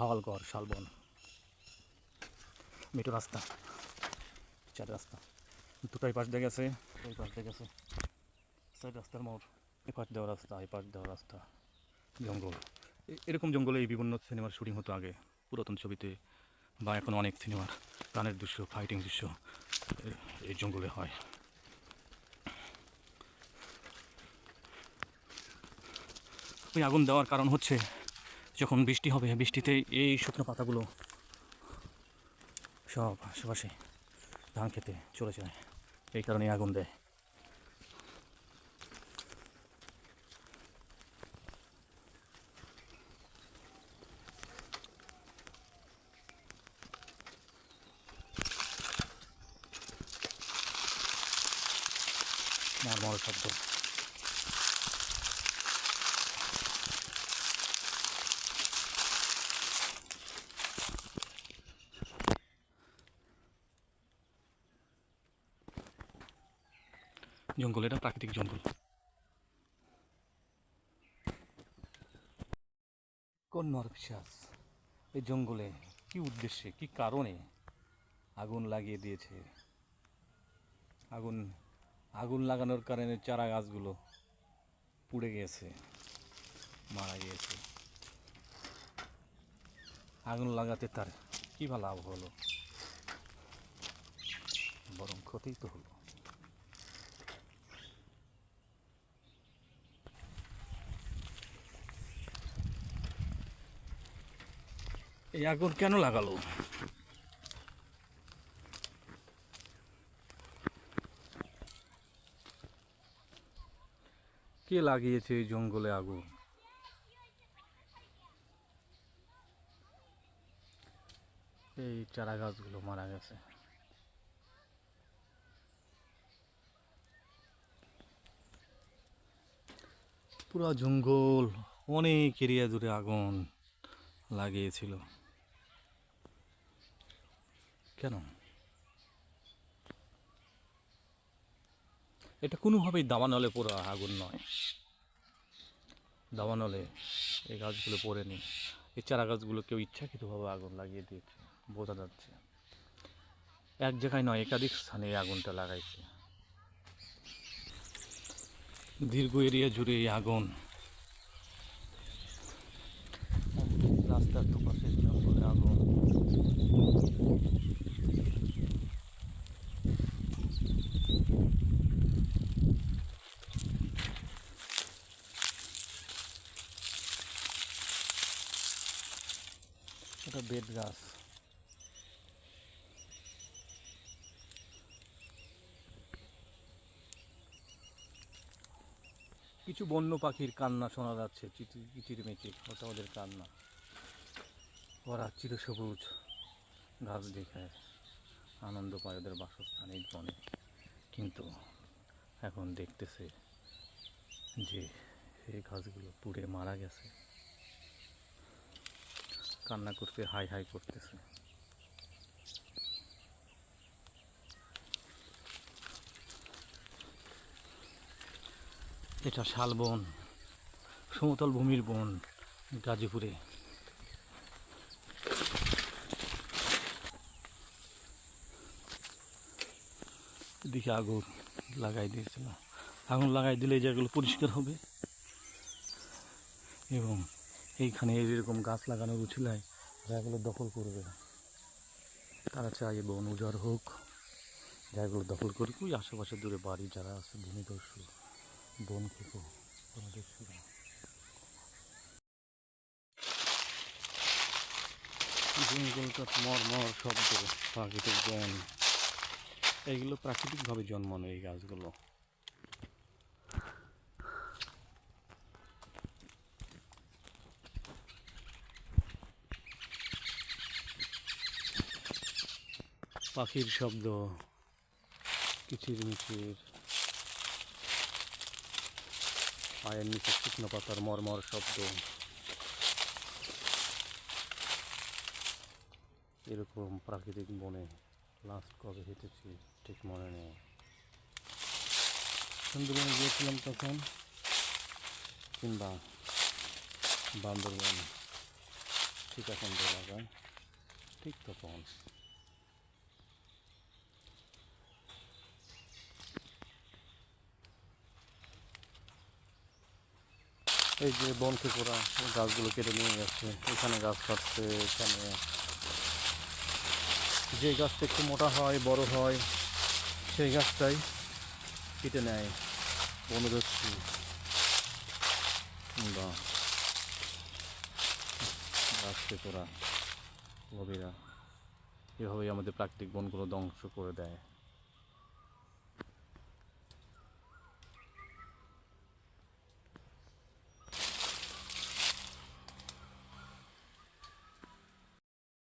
ভাওয়ালগড়, শালবন metro রাস্তা, চার রাস্তা। দুটাই পাশ দিয়ে গেছে ওই পাশ দিয়ে গেছে। চার রাস্তার মোড় এই পাশ দেওয়া রাস্তা এই পাশ দেওয়া রাস্তা, জঙ্গল। এ- এরকম জঙ্গলে এই বিভিন্ন সিনেমার শুটিং হতো আগে, পুরাতন ছবিতে, বা এখন অনেক সিনেমার গানের দৃশ্য ফাইটিং দৃশ্য এই জঙ্গলে হয়। আগুন দেওয়ার কারণ হচ্ছে যখন বৃষ্টি হবে, বৃষ্টিতে এই শুকনো পাতাগুলো সব আশেপাশে ধান খেতে চলে যায়। এই কারণে আগুন দেয় মরমর শব্দ জঙ্গল, এটা প্রাকৃতিক জঙ্গল। কোন নরপিশাচ এই জঙ্গলে কি উদ্দেশ্যে, কি কারণে আগুন লাগিয়ে দিয়েছে? আগুন আগুন লাগানোর কারণে চারা গাছগুলো পুড়ে গেছে, মারা গিয়েছে আগুন লাগাতে তার কী বা লাভ হলো? বরং ক্ষতিই তো হলো। এই আগুন কেন লাগালো? কে লাগিয়েছে এই জঙ্গলে আগুন? এই চারা গাছগুলো মারা গেছে। পুরো জঙ্গল অনেক এরিয়া জুড়ে আগুন লাগিয়েছিল। কেন? এটা কোনোভাবেই দাবানলে পোড়া আগুন নয়। দাবানলে এই গাছগুলো পড়েনি। এই চারা গাছগুলো কেউ ইচ্ছাকৃতভাবে আগুন লাগিয়ে দিয়েছে, বোঝা যাচ্ছে। এক জায়গায় নয়, একাধিক স্থানে আগুনটা লাগাইছে। দীর্ঘ এরিয়া জুড়ে এই আগুন রাস্তার দুপাশে জঙ্গলে আগুন এটা বেড গাছ। কিছু বন্য পাখির কান্না শোনা যাচ্ছে চিচির মিচির ওটা ওদের কান্না। ওরা চিরসবুজ গাছ দেখে আনন্দ পায় ওদের বাসস্থান এই বনে। কিন্তু এখন দেখতেছে যে এই গাছগুলো পুড়ে মারা গেছে। কান্না করতে, হাই হাই করতেছে। এটা শালবন সমতল ভূমির বন, গাজীপুরে। এদিকে আগুন লাগাই দিয়েছিল। আগুন লাগাই দিলে জায়গাগুলো পরিষ্কার হবে। এবং এইখানে এরকম গাছ লাগানোর উছিলায় জায়গাগুলো দখল করবে না। তারা চায় বন উজাড় হোক জায়গাগুলো দখল করুক। ওই আশেপাশে দূরে বাড়ি যারা আছে, ভূমিদস্যু, বন খেকো বনদস্যুরা জঙ্গলটা মর মর শব্দ, প্রাকৃতিক বন, এইগুলো প্রাকৃতিকভাবে জন্মানো এই গাছগুলো। পাখির শব্দ কিচির মিচির পায়ের নিচে শুকনো পাতার মরমর শব্দ। এরকম প্রাকৃতিক বনে লাস্ট কবে হেঁটেছি ঠিক মনে নেই। সুন্দরবনে গিয়েছিলাম তখন, কিংবা বান্দরবন, ঠিক এখন বলা যায়, ঠিক তখন। এই যে বন ওরা গাছগুলো কেটে নিয়ে যাচ্ছে এখানে গাছ কাটছে, এখানে যে গাছটা একটু মোটা হয়, বড় হয়, সেই গাছটাই কেটে নেয় বনদস্যু বা গাছ ওরা লবিরা এভাবেই আমাদের প্রাকৃতিক বনগুলো ধ্বংস করে দেয়।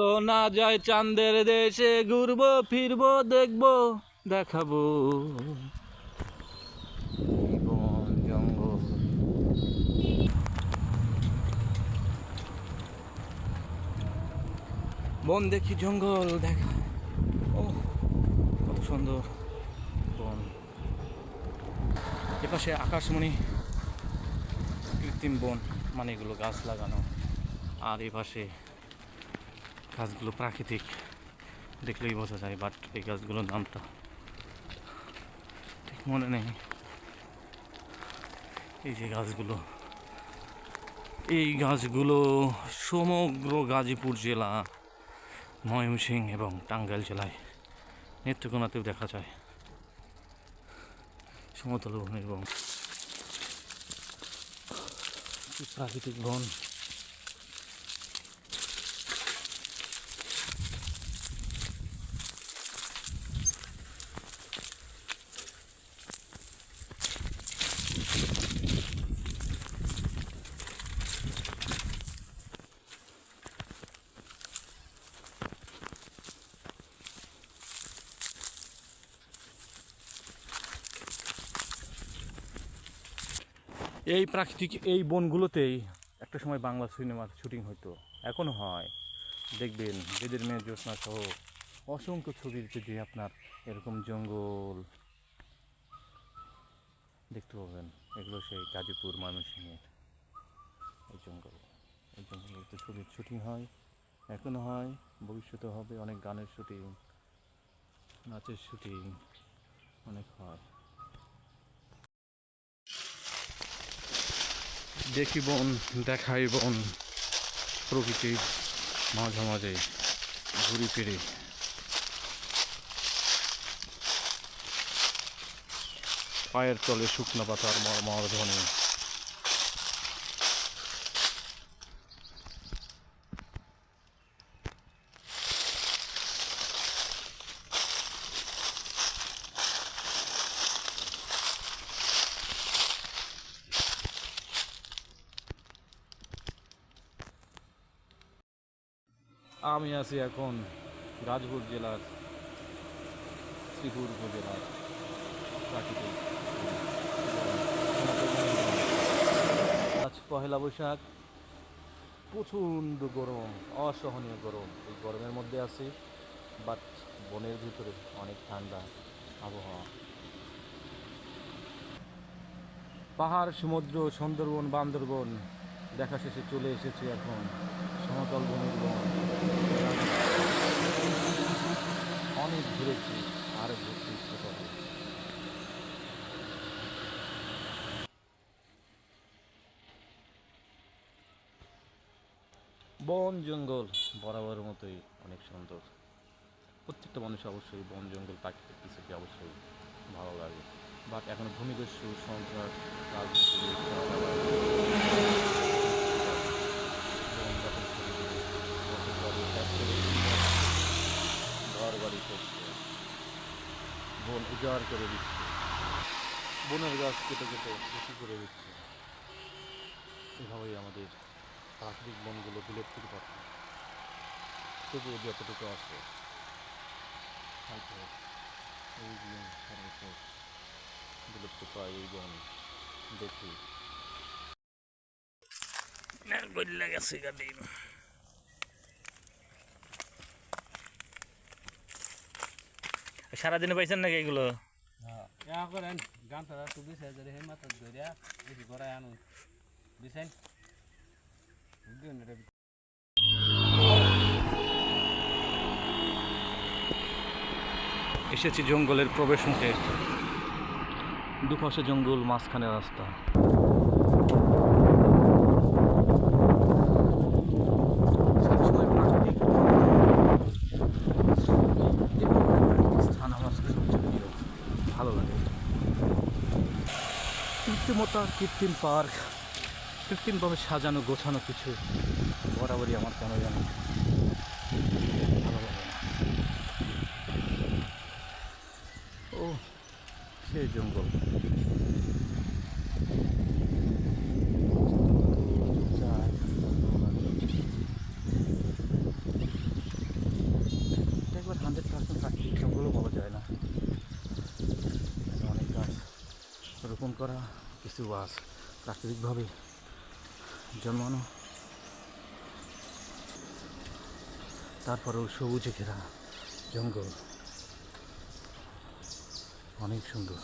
না যায় চাঁদের দেশে, ঘুরবো, ফিরবো, দেখব, দেখাবো। বন দেখি, জঙ্গল দেখা। ও কত সুন্দর বন। এপাশে আকাশমণি, কৃত্রিম বন মানে এগুলো গাছ লাগানো। আর এপাশে গাছগুলো প্রাকৃতিক, দেখলেই বোঝা যায় বাট এই গাছগুলোর নামটা ঠিক মনে নেই। এই যে গাছগুলো, এই গাছগুলো সমগ্র গাজীপুর জেলা, ময়মনসিংহ এবং টাঙ্গাইল জেলায় নেত্রকোনাতেও দেখা যায়। সমতল বন এবং প্রাকৃতিক বন এই প্রাকৃতিক এই বনগুলোতেই একটা সময় বাংলা সিনেমার শুটিং হতো এখনও হয়। দেখবেন, বেদের মেয়ে জ্যোৎস্না সহ অসংখ্য ছবির যে আপনার এরকম জঙ্গল। দেখতে পাবেন, এগুলো সেই গাজীপুর ময়মনসিংহের এই জঙ্গল। এই জঙ্গলে ছবির শুটিং হয় এখনও হয়, ভবিষ্যতে হবে, অনেক গানের শুটিং, নাচের শুটিং, অনেক হয়। দেখি বন দেখাই বন প্রকৃতির মাঝে ঘুরি ফিরে। পায়ের তলে শুকনো পাতার মর ধ্বনি। আমি আছি এখন গাজপুর জেলার শ্রীপুর উপজেলার প্রাকৃতিক আজ পহেলা বৈশাখ। প্রচণ্ড গরম, অসহনীয় গরম। এই গরমের মধ্যে আছি বাট বনের ভিতরে অনেক ঠান্ডা আবহাওয়া। পাহাড়, সমুদ্র, সুন্দরবন, বান্দরবন দেখা শেষে চলে এসেছি এখন সমতল বন। অনেক ঘুরেছি, আর ঘুরতে ইচ্ছে করে বন জঙ্গল বরাবর মতোই অনেক সুন্দর। প্রত্যেকটা মানুষ অবশ্যই বন জঙ্গল প্রাকৃতিক কিছুকে অবশ্যই ভালো লাগে। বাট এখন ভূমিদস্যু সন্ত্রাস রাজনীতি খাওয়া-দাওয়া, বন দখল করে দিয়ে, বসত বাড়ি ত্যাগ করে দিয়ে, ঘর বাড়ি করছে। বন উজাড় করে দিচ্ছে। বনের গাছ কেটে কেটে বেশি করে দিচ্ছে। এভাবেই আমাদের প্রাকৃতিক বনগুলো বিলুপ্তির পথে তবুও যতটুকু আছে, হয়তো এই বিলুপ্ত প্রায় এই বন দেখি। গেছে গাড়ি সারাদিনে পাইছেন নাকি এগুলো? করেন গান এসেছি জঙ্গলের প্রবেশ মুখে। দুপাশে জঙ্গল মাঝখানে রাস্তা। কৃত্রিমতা কৃত্রিম পার্ক। কৃত্রিমভাবে সাজানো, গোছানো কিছু বরাবরই আমার কেন জানি ও সে জঙ্গল। একবার হান্ড্রেড বলা যায় না। অনেক গাছ রোপণ করা কিছু গাছ প্রাকৃতিকভাবে জন্মানো। তারপরেও সবুজে ঘেরা জঙ্গল। অনেক সুন্দর।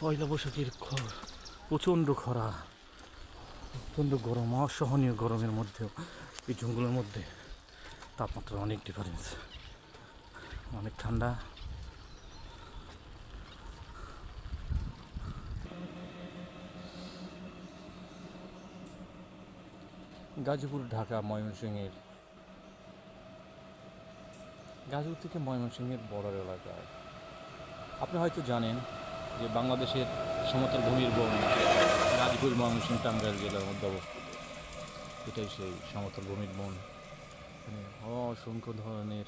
পয়লা বৈশাখের খর, প্রচণ্ড খরা প্রচণ্ড গরম, অসহনীয় গরমের মধ্যেও এই জঙ্গলের মধ্যে তাপমাত্রা অনেক ডিফারেন্স অনেক ঠান্ডা। গাজীপুর, ঢাকা, ময়মনসিংহের। গাজীপুর থেকে ময়মনসিংহের বর্ডার এলাকায় আপনি হয়তো জানেন যে বাংলাদেশের সমতল ভূমির বন গাজীপুর, ময়মনসিংহ, টাঙ্গাইল জেলার মধ্যে অবস্থিত। এটাই সেই সমতল ভূমির বন। এখানে অসংখ্য ধরনের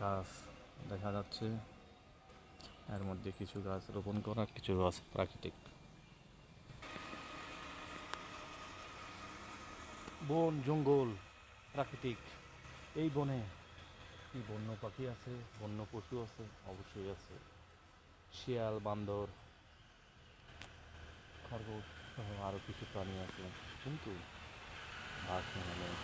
গাছ দেখা যাচ্ছে। এর মধ্যে কিছু গাছ রোপণ করা, কিছু গাছ প্রাকৃতিক। বন, জঙ্গল, প্রাকৃতিক। এই বনে কি বন্য পাখি আছে? বন্য পশু আছে? অবশ্যই আছে। শিয়াল, বান্দর, খরগোশ সহ আরও কিছু প্রাণী আছে। কিন্তু বাঘ নেই